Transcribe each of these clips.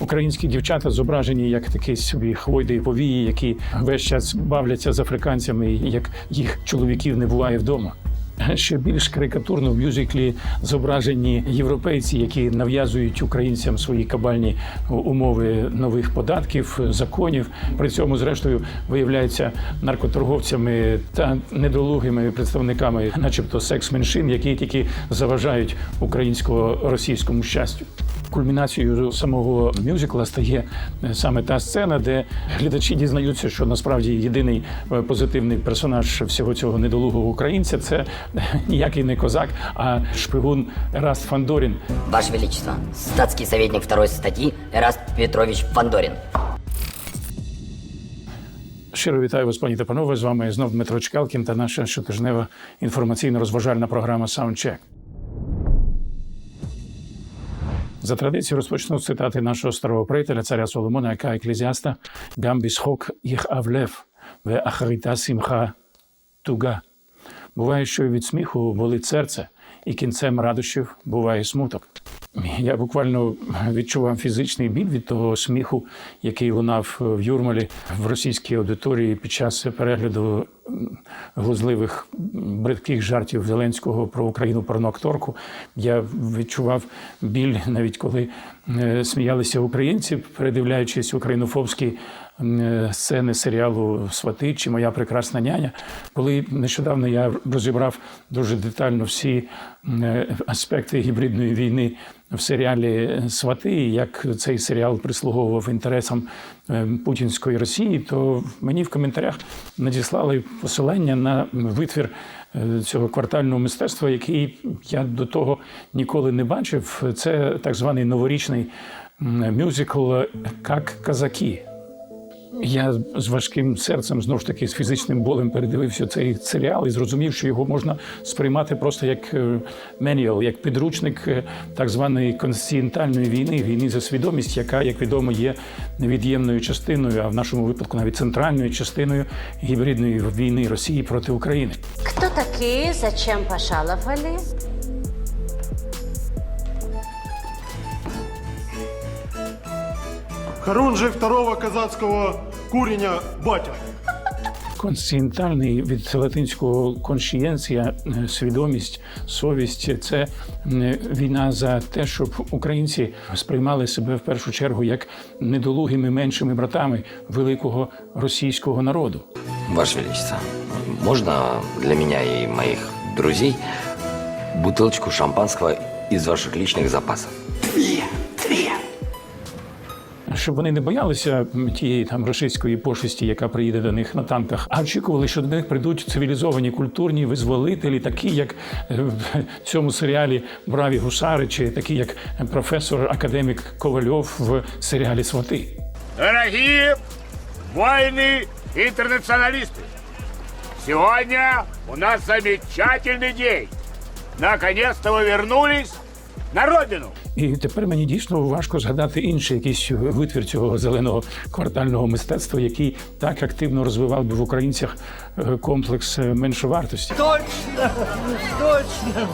Українські дівчата зображені як такі собі хвойди і повії, які весь час бавляться з африканцями, як їх чоловіків не буває вдома. Ще більш карикатурно в мюзиклі зображені європейці, які нав'язують українцям свої кабальні умови нових податків, законів. При цьому, зрештою, виявляються наркоторговцями та недолугими представниками, начебто секс-меншин, які тільки заважають українсько-російському щастю. Кульмінацією самого мюзикла стає е, саме та сцена, де глядачі дізнаються, що насправді єдиний е, позитивний персонаж всього цього недолугого українця це е, ніякий не козак, а шпигун Раст Фандорін. Ваше Величество, статский советник второй статьи Эраст Петрович Фандорин. Щиро вітаю вас, пані та панове. З вами знов Дмитро Чкалкін та наша щотижнева інформаційно-розважальна програма Саундчек. За традицією розпочну цитати нашого старого приятеля, царя Соломона, яка еклезіаста Гамбіс хок їх авлев, ве ахарита сімха туга. Буває, що від сміху болить серце, і кінцем радощів буває смуток. Я буквально відчував фізичний біль від того сміху, який лунав в Юрмалі в російській аудиторії під час перегляду глузливих бридких жартів Зеленського про Україну порноакторку. Я відчував біль навіть коли е, сміялися українці, передивляючись українофобські сцени серіалу Свати чи Моя прекрасна няня. Коли нещодавно я розібрав дуже детально всі е, аспекти гібридної війни в серіалі Свати, як цей серіал прислуговував інтересам е, путінської Росії, то мені в коментарях надіслали посилання на витвір е, цього квартального мистецтва, який я до того ніколи не бачив. Це так званий новорічний мюзикл «Как казаки. Я з важким серцем, знову ж таки, з фізичним болем передивився цей серіал і зрозумів, що його можна сприймати просто як меніал, як підручник е, так званої конституціональної війни, війни за свідомість, яка, як відомо, є невід'ємною частиною, а в нашому випадку навіть центральною частиною гібридної війни Росії проти України. Кто такие, зачем пожаловали? Харунжий второго казацкого куреня батя. Конституціональний від латинського коншієнція, е, свідомість, совість це війна за те, щоб українці сприймали себе в першу чергу як недолугими меншими братами великого російського народу. Ваше Величество, можно для меня и моих друзей бутылочку шампанского из ваших личных запасов? Щоб вони не боялися тієї там російської пошесті, яка приїде до них на танках, а очікували, що до них прийдуть цивілізовані культурні визволителі, такі як е, в цьому серіалі Браві гусари, чи такі як професор академік Ковальов в серіалі Свати. Дорогие воины интернационалисты, сегодня у нас замечательный день. Наконец-то вы вернулись на родину. І тепер мені дійсно важко згадати інший якийсь витвір цього зеленого квартального мистецтва, який так активно розвивав би в українцях комплекс е, меншовартості. Точно! Точно!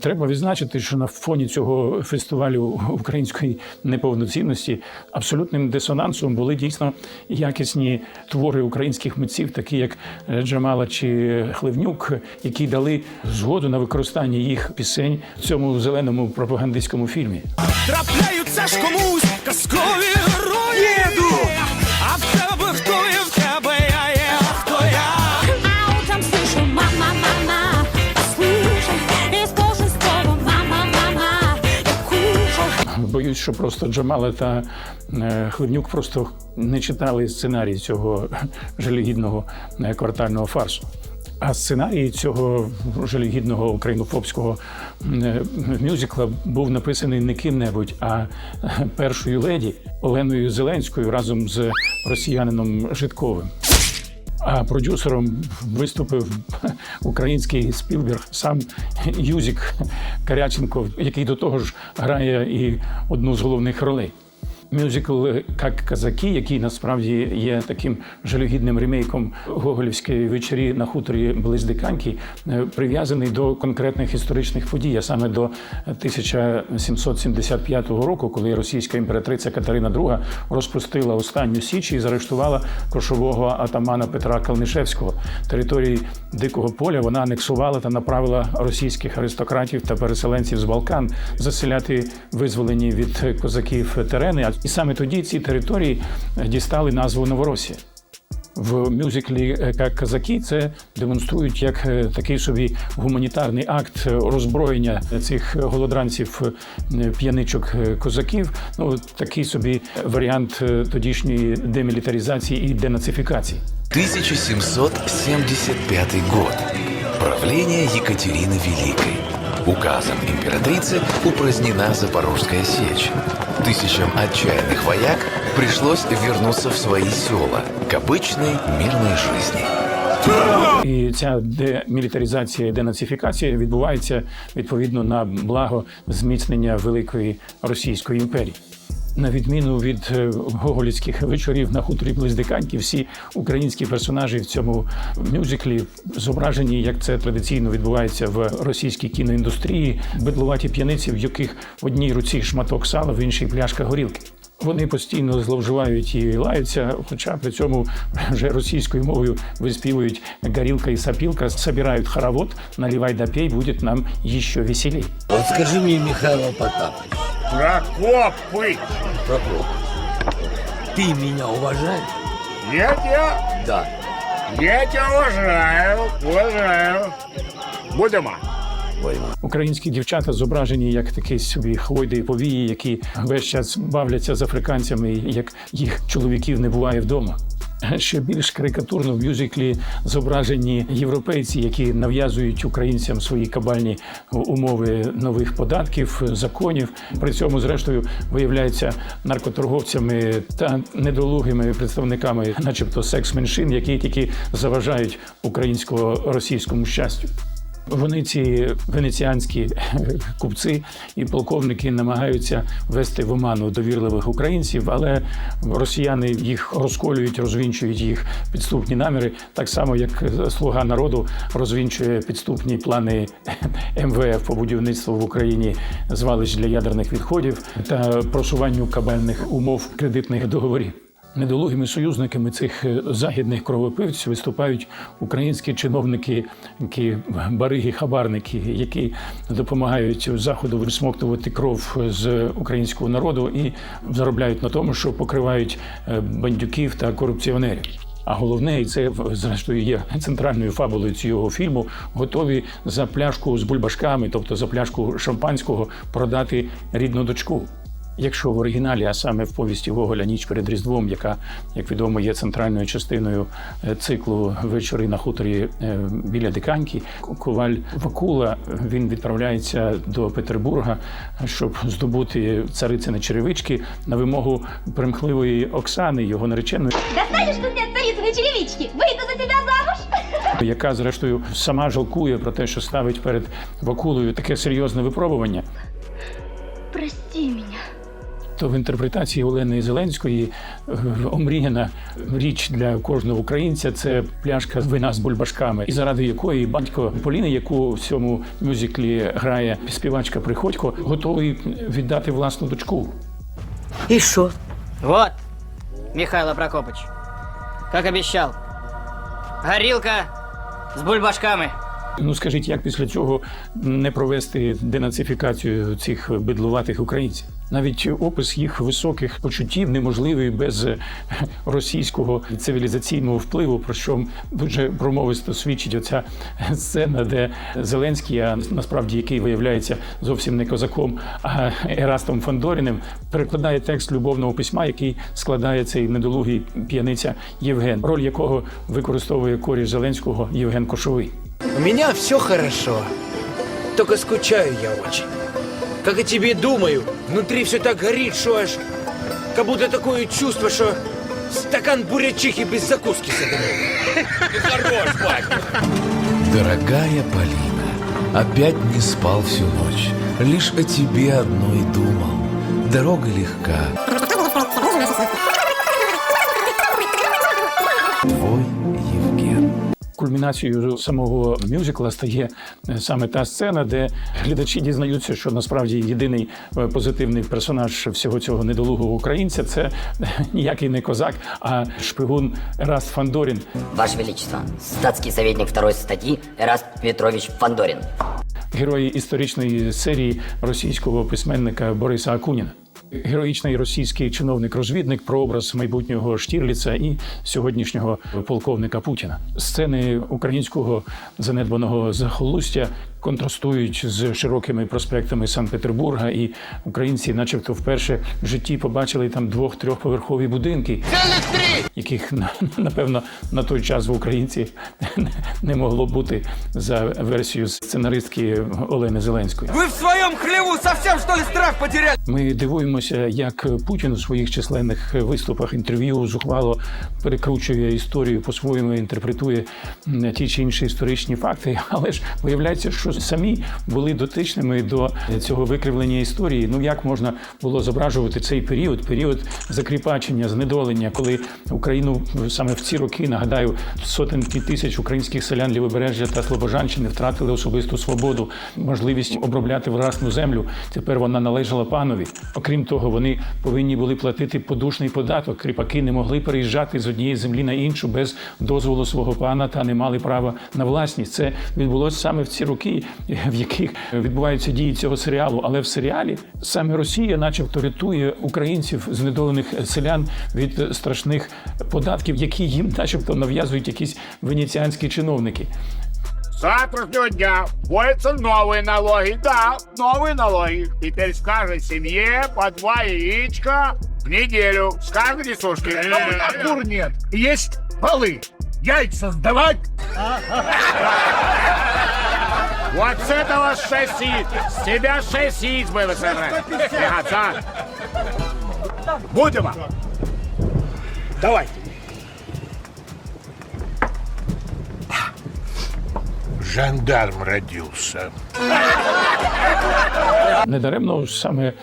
Треба відзначити, що на фоні цього фестивалю української неповноцінності абсолютним дисонансом були дійсно якісні твори українських митців, такі як е, Джамала чи Хливнюк, які дали згоду на використання їх пісень в цьому зеленому пропагандистському фільмі. Трапляються ж комусь Боюсь, що просто Джамала та е, Хливнюк просто не читали сценарій цього жалюгідного е, квартального фарсу. А сценарій цього жалюгідного українофобського е, мюзикла був написаний не ким-небудь, а першою леді Оленою Зеленською разом з росіянином Житковим. А продюсером виступив український Спілберг, сам Юзік Каряченко, який до того ж грає і одну з головних ролей. Мюзикл «Как казаки, який насправді є таким жалюгідним ремейком Гоголівської вечері на хуторі близ Диканьки, е, прив'язаний до конкретних історичних подій, а саме до 1775 року, коли російська імператриця Катерина II розпустила останню січ і заарештувала кошового атамана Петра Калнишевського. Території Дикого поля вона анексувала та направила російських аристократів та переселенців з Балкан заселяти визволені від козаків терени. І саме тоді ці території дістали назву Новоросія. В мюзиклі е, «Як казаки це демонструють як е, такий собі гуманітарний акт роззброєння цих голодранців е, п'яничок е, козаків. Ну такий собі варіант е, тодішньої демілітаризації і денацифікації. 1775 год. Правление Екатерины Великой. Указом императрицы упразднена Запорожская сечь. Тысячам отчаянных вояк пришлось вернуться в свои села к обычной мирной жизни. І ця демілітаризація і денацифікація відбувається відповідно на благо зміцнення великої Російської імперії. На відміну від е, гоголівських вечорів на хуторі Близдиканьки, всі українські персонажі в цьому мюзиклі зображені, як це традиційно відбувається в російській кіноіндустрії, бедлуваті п'яниці, в яких в одній руці шматок сала, в іншій пляшка горілки. Вони постійно зловживають і лаються, хоча при цьому вже російською мовою виспівують горілка і сапілка, собирають хоровод, наливай да пей, буде нам ще веселей. Вот скажи мне, Михаил Потапыч, Прокопыч! Прокоп, ты меня уважаешь? Нет, я... Да. Я тебя уважаю, уважаю. Будемо. Українські дівчата зображені як такі собі хвойди і повії, які весь час бавляться з африканцями, як їх чоловіків не буває вдома. Ще більш карикатурно в мюзиклі зображені європейці, які нав'язують українцям свої кабальні умови нових податків, законів. При цьому, зрештою, виявляються наркоторговцями та недолугими представниками, начебто секс-меншин, які тільки заважають українсько-російському щастю. Вони ці венеціанські купці і полковники намагаються вести в оману довірливих українців, але росіяни їх розколюють, розвінчують їх підступні наміри, так само як слуга народу розвінчує підступні плани МВФ по будівництву в Україні звалищ для ядерних відходів та просуванню кабальних умов кредитних договорів. Недолугими союзниками цих е, західних кровопивців виступають українські чиновники, які бариги, хабарники, які допомагають заходу висмоктувати кров з українського народу і заробляють на тому, що покривають е, бандюків та корупціонерів. А головне, і це зрештою є центральною фабулою цього фільму, готові за пляшку з бульбашками, тобто за пляшку шампанського, продати рідну дочку. Якщо в оригіналі, а саме в повісті Гоголя Ніч перед Різдвом, яка, як відомо, є центральною частиною е, циклу вечори на хуторі е, біля Диканьки, Коваль Вакула він відправляється до Петербурга, щоб здобути царицини черевички на вимогу примхливої Оксани, його нареченої, Достанешь ты мне царицыной черевички? Выйду за тебя замуж? яка зрештою сама жалкує про те, що ставить перед Вакулою таке серйозне випробування. Прости меня. то в інтерпретації Олени Зеленської е, омріяна річ для кожного українця це пляшка вина з бульбашками, і заради якої батько Поліни, яку в цьому мюзиклі грає співачка Приходько, готовий віддати власну дочку. И шо? Вот, Михайло Прокопыч, как обещал. Горилка с бульбашками. Ну скажіть, як після цього не провести денацифікацію цих бидлуватих українців? Навіть опис їх високих почуттів неможливий без е, російського цивілізаційного впливу, про що дуже промовисто свідчить оця сцена, де Зеленський, а насправді який виявляється зовсім не козаком, а Ерастом Фандоріним, перекладає текст любовного письма, який складає цей недолугий п'яниця Євген, роль якого використовує коріш Зеленського Євген Кошовий. У меня все хорошо. Только скучаю я очень. Как о тебе думаю, внутри все так горит, что аж... Как будто такое чувство, что стакан бурячихи без закуски. Хорош, батя. Дорогая Полина, опять не спал всю ночь. Лишь о тебе одной думал. Дорога легка, кульмінацією самого мюзикла стає е, саме та сцена, де глядачі дізнаються, що насправді єдиний е, позитивний персонаж всього цього недолугого українця це е, ніякий не козак, а шпигун Ераст Фандорін. Ваше Величество, статский советник второй статьи Эраст Петрович Фандорин. герої історичної серії російського письменника Бориса Акуніна. Героїчний російський чиновник-розвідник про образ майбутнього Штірліца і сьогоднішнього полковника Путіна. Сцени українського занедбаного захолустя контрастують з широкими проспектами Санкт-Петербурга, і українці, начебто, вперше в житті побачили там двох-трьохповерхові будинки, яких на- напевно на той час в українці не могло бути за версією сценаристки Олени Зеленської. Вы в своем хлеву совсем что ли страх потеряли? Ми дивуємося, як Путін у своїх численних виступах інтерв'ю зухвало перекручує історію, по-своєму інтерпретує ті чи інші історичні факти. Але ж виявляється, що самі були дотичними до цього викривлення історії. Ну як можна було зображувати цей період, період закріпачення, знедолення, коли Україну саме в ці роки нагадаю сотенки тисяч українських селян Лівобережжя та Слобожанщини втратили особисту свободу, можливість обробляти власну землю. Тепер вона належала панові. Окрім того, вони повинні були платити подушний податок. Кріпаки не могли переїжджати з однієї землі на іншу без дозволу свого пана та не мали права на власність. Це відбулося саме в ці роки, в яких відбуваються дії цього серіалу. Але в серіалі саме Росія, начебто, рятує українців знедолених селян від страшних податків, які їм, начебто, нав'язують якісь венеціанські чиновники. С завтрашнего дня вводятся новые налоги. Да, новые налоги. Теперь с каждой семье по два яичка в неделю. С каждой несушки. А кур нет. Есть полы. Яйца сдавать. Вот с этого шесть яиц. С тебя шесть яиц было собрать. Пятьдесят. Будем. Давайте. Жандарм родился. Недаремно саме е,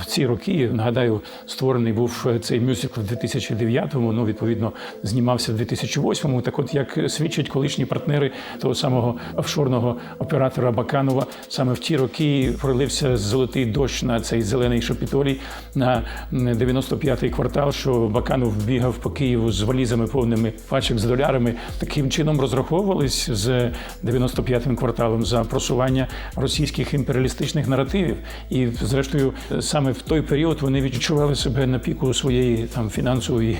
в ці роки, нагадаю, створений був е, цей мюзикл в 2009-му, ну, відповідно, знімався в 2008-му. Так от, як свідчать колишні партнери того самого офшорного оператора Баканова, саме в ті роки пролився золотий дощ на цей зелений шопітолій на 95-й квартал, що Баканов бігав по Києву з валізами повними пачок з долярами. Таким чином розраховувались з 95-м кварталом за просування російських імперіалістичних наративів. І, зрештою, саме в той період вони відчували себе на піку своєї там фінансової.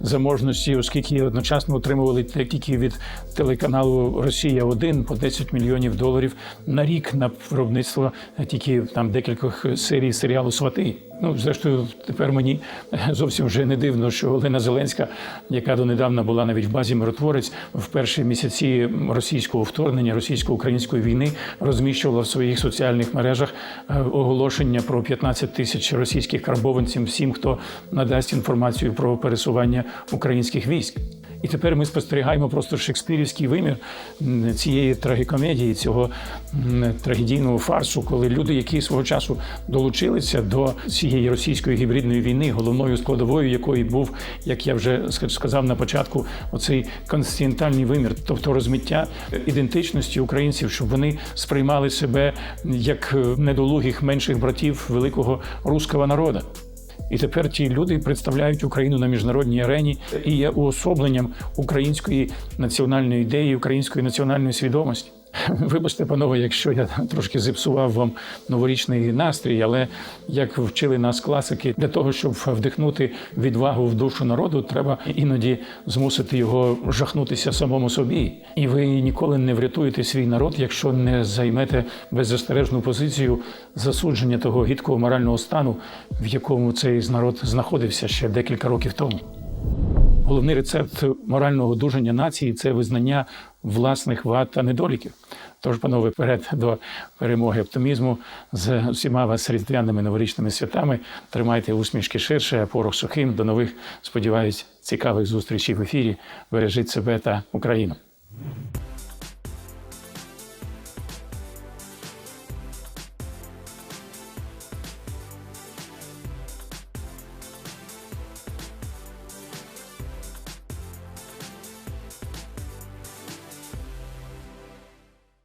Заможності, оскільки одночасно отримували тільки від телеканалу Росія 1 по 10 мільйонів доларів на рік на виробництво тільки там декількох серій серіалу Свати. Ну, зрештою, тепер мені зовсім вже не дивно, що Олена Зеленська, яка донедавна була навіть в базі миротворець, в перші місяці російського вторгнення, російсько-української війни розміщувала в своїх соціальних мережах е, оголошення про 15 тисяч російських карбованців всім, хто надасть інформацію про пересування українських військ. І тепер ми спостерігаємо просто шекспірівський вимір цієї трагікомедії, цього трагедійного фарсу, коли люди, які свого часу долучилися до цієї російської гібридної війни, головною складовою якої був, як я вже сказав на початку, оцей конституціональний вимір, тобто розмиття ідентичності українців, щоб вони сприймали себе як е, недолугих менших братів великого руського народу. І тепер ті люди представляють Україну на міжнародній арені і є уособленням української національної ідеї, української національної свідомості. Вибачте, панове, якщо я трошки зіпсував вам новорічний настрій, але як вчили нас класики, для того, щоб вдихнути відвагу в душу народу, треба іноді змусити його жахнутися самому собі. І ви ніколи не врятуєте свій народ, якщо не займете беззастережну позицію засудження того гідкого морального стану, в якому цей народ знаходився ще декілька років тому. Головний рецепт морального одужання нації це визнання власних вад та недоліків. Тож, панове, вперед до перемоги оптимізму з усіма вас різдвяними новорічними святами. Тримайте усмішки ширше, порох сухим. До нових, сподіваюсь, цікавих зустрічей в ефірі. Бережіть себе та Україну.